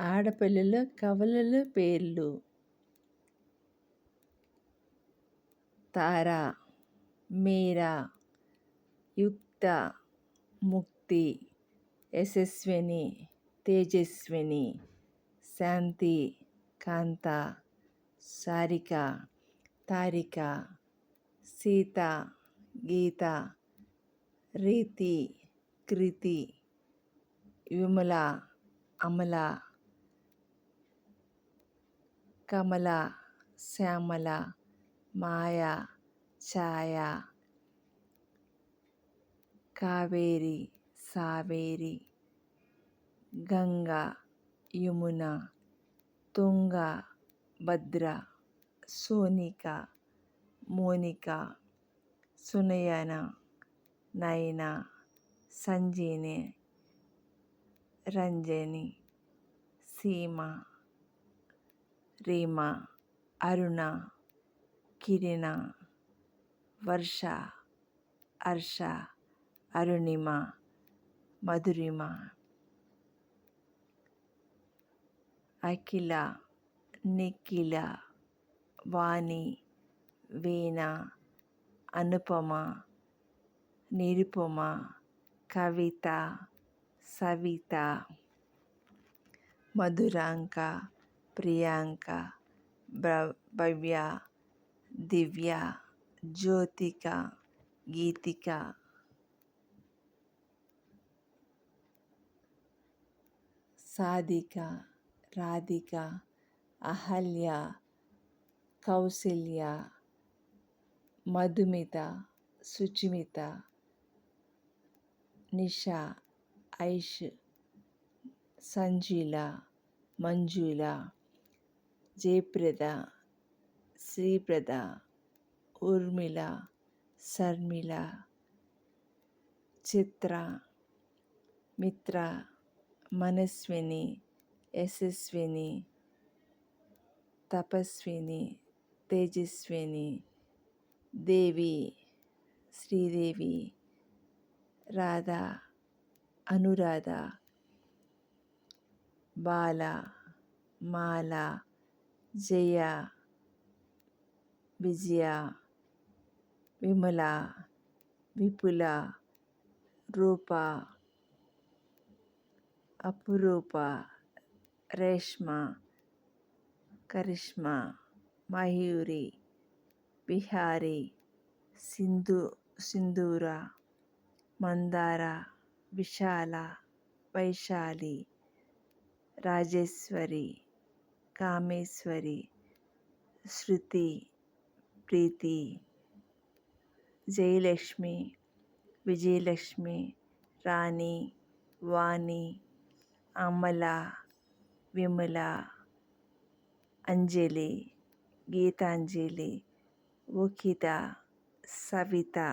ఆడపిల్లల కవలల పేర్లు. తార మీరా యుక్త ముక్తి యశస్విని తేజస్విని శాంతి కాంత సారిక తారిక సీత గీత రీతి కృతి విమల అమల. ಕಮಲ, ಶ್ಯಾಮಲ, ಮಾಯಾ, ಛಾಯ, ಕಾವೇರಿ, ಸಾವೇರಿ, ಗಂಗಾ, ಯಮುನಾ, ತುಂಗಾ, ಭದ್ರ, ಸೋನಿಕಾ, ಮೋನಿಕಾ, ಸುನಯನ, ನಯನ, ಸಂಜೀನಿ, ರಂಜನಿ, ಸೀಮಾ. రీమ అరుణ కిరణ వర్ష హర్ష అరుణిమ మధురిమ అఖిల నిఖిల వాణి వీణ అనుపమ నిరుపమ కవిత సవిత మధురాంక प्रियंका भव्या, दिव्या, ज्योतिका, गीतिका। साधिका, राधिका, अहल्या, कौसल्या, मधुमिता, सुचिमिता, निशा, ऐश, संजीला, मंजुला। జయప్రద శ్రీప్రద ఊర్మిళ శర్మిళ చిత్ర మిత్ర మనస్విని యశస్విని తపస్విని తేజస్విని దేవి శ్రీదేవి రాధ అనురాధ బాల మాల जया विजया विमला विपुला रूपा अपरूपा रेशमा करिश्मा मयूरी बिहारी सिंधु सिंदूरा मंदारा विशाला वैशाली राजेश्वरी कामेश्वरी श्रुति प्रीति जयलक्ष्मी विजयलक्ष्मी रानी वाणी अमला विमला अंजलि गीतांजलि उखिता सविता